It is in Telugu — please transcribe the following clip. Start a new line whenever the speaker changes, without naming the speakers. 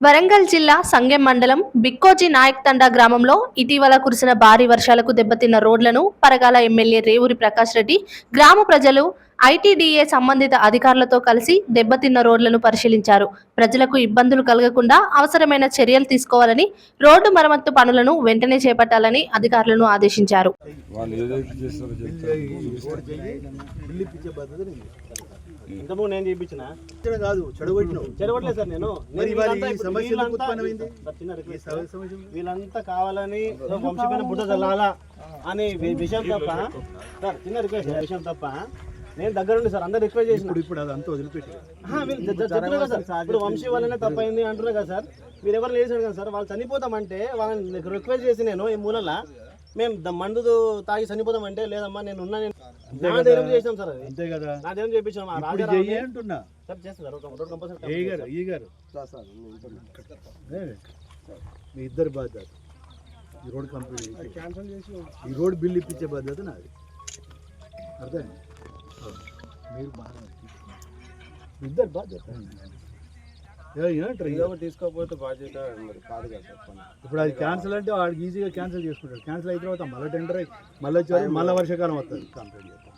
వరంగల్ జిల్లా సంగెం మండలం బిక్కోజీ నాయక్ తండా గ్రామంలో ఇటీవల కురిసిన భారీ వర్షాలకు దెబ్బతిన్న రోడ్లను పరగాల ఎమ్మెల్యే రేవూరి ప్రకాష్ రెడ్డి గ్రామ ప్రజలు ఐటీడీఏ సంబంధిత అధికారులతో కలిసి దెబ్బతిన్న రోడ్లను పరిశీలించారు. ప్రజలకు ఇబ్బందులు కలగకుండా అవసరమైన చర్యలు తీసుకోవాలని రోడ్డు మరమ్మత్తు పనులను వెంటనే చేపట్టాలని అధికారులను ఆదేశించారు.
ఇంతకుముందు నేను చేయించిన.
ఇచ్చడం కాదు చెడగొట్టినావు.
చెడగొట్టలేదు సార్ నేను. వీళ్ళంతా కావాలని వంశమైన బుద్ధ చల్లాలా అని విషయం తప్ప. సార్ చిన్న రిక్వెస్ట్ విషయం తప్ప. నేను దగ్గరుండి సార్ అందరు రిక్వెస్ట్ చేసిన.
ఇప్పుడు ఇప్పుడు అదంతా వదిలిపెట్టి.
చెప్తున్నారు కదా సార్. ఇప్పుడు వంశీ వల్లనే తప్పైంది అంటున్నారు కదా సార్. మీరు ఎవరు లేచారు కదా సార్ వాళ్ళు చనిపోతామంటే వాళ్ళని రిక్వెస్ట్ చేసి నేను ఈ మూలల మేము ద- మందు తాగి చనిపోతామంటే లేదమ్మా నేను ఉన్నా నేను నా ధైర్యం చేసినాం సార్ అది?
అంతే కదా.
నా ధైర్యం చేయించాం ఆ
ఇప్పుడు
రాజారావుని-
చెయ్యి అంటున్నా.
సార్ చేస్తారు సార్ రోడ్ కంపల్సరీ
ఏ గారు ఈ గారు. ఏ, మీ ఇద్దరు బాధ్యత. ఈ రోడ్ కంప్లీట్ చేసి ఈ రోడ్ బిల్ ఇప్పించే బాధ్యత నాది. అర్థం మీరు బాగా మీ ఇద్దరు బాధ్యత?
తీసుకోకపోతే బాధ్యత కాదు కదా
ఇప్పుడు అది క్యాన్సిల్ అంటే వాడికి ఈజీగా క్యాన్సిల్ చేసుకుంటాడు. క్యాన్సిల్ అయిన తర్వాత మళ్ళీ టెండర్ మళ్ళీ వచ్చి మళ్ళీ వర్షాకాలం వస్తుంది కంప్లీట్ చేస్తాం